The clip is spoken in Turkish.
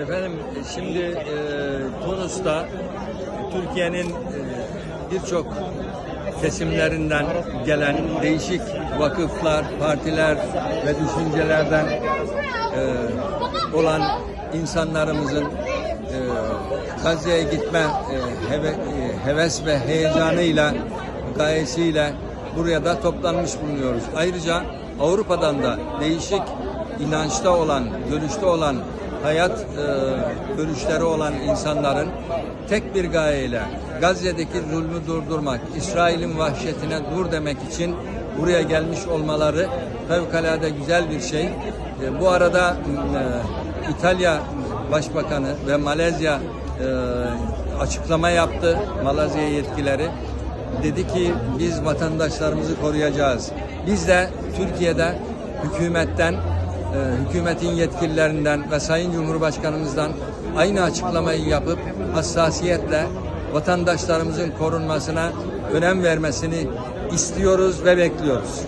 Efendim şimdi e, Tunus'ta Türkiye'nin e, birçok kesimlerinden gelen değişik vakıflar, partiler ve düşüncelerden e, olan insanlarımızın e, Gazze'ye gitme e, heve, e, heves ve heyecanıyla, gayesiyle buraya da toplanmış bulunuyoruz. Ayrıca Avrupa'dan da değişik inançta olan, görüşte olan, hayat e, görüşleri olan insanların tek bir gayeyle Gazze'deki zulmü durdurmak, İsrail'in vahşetine dur demek için buraya gelmiş olmaları fevkalade güzel bir şey. E, bu arada e, İtalya Başbakanı ve Malezya e, açıklama yaptı, Malezya yetkileri dedi ki biz vatandaşlarımızı koruyacağız. Biz de Türkiye'de hükümetten, e, hükümetin yetkililerinden ve Sayın Cumhurbaşkanımızdan aynı açıklamayı yapıp hassasiyetle vatandaşlarımızın korunmasına önem vermesini istiyoruz ve bekliyoruz.